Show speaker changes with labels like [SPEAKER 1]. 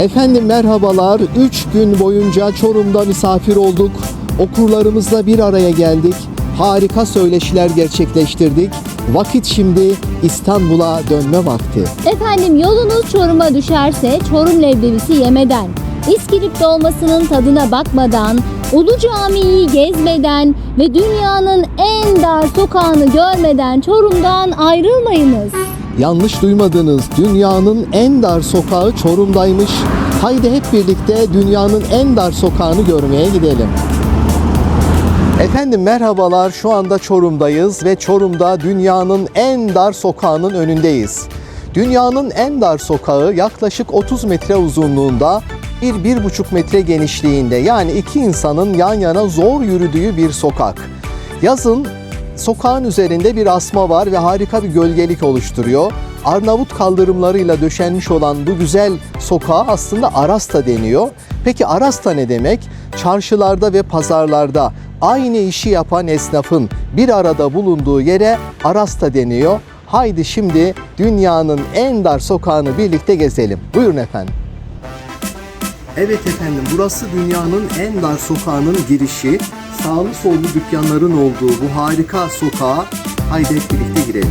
[SPEAKER 1] Efendim merhabalar. 3 gün boyunca Çorum'da misafir olduk. Okurlarımızla bir araya geldik. Harika söyleşiler gerçekleştirdik. Vakit şimdi İstanbul'a dönme vakti.
[SPEAKER 2] Efendim yolunuz Çorum'a düşerse Çorum leblebisi yemeden, İskilip dolmasının tadına bakmadan, Ulu Cami'yi gezmeden ve dünyanın en dar sokağını görmeden Çorum'dan ayrılmayınız.
[SPEAKER 1] Yanlış duymadınız. Dünyanın en dar sokağı Çorum'daymış. Haydi hep birlikte dünyanın en dar sokağını görmeye gidelim. Efendim merhabalar. Şu anda Çorum'dayız ve Çorum'da dünyanın en dar sokağının önündeyiz. Dünyanın en dar sokağı yaklaşık 30 metre uzunluğunda, 1-1,5 metre genişliğinde yani iki insanın yan yana zor yürüdüğü bir sokak. Yazın Sokağın üzerinde bir asma var ve harika bir gölgelik oluşturuyor. Arnavut kaldırımlarıyla döşenmiş olan bu güzel sokağa aslında Arasta deniyor. Peki Arasta ne demek? Çarşılarda ve pazarlarda aynı işi yapan esnafın bir arada bulunduğu yere Arasta deniyor. Haydi şimdi dünyanın en dar sokağını birlikte gezelim. Buyurun efendim. Evet efendim burası dünyanın en dar sokağının girişi. Sağlı sollu dükkanların olduğu bu harika sokağa haydi hep birlikte girelim.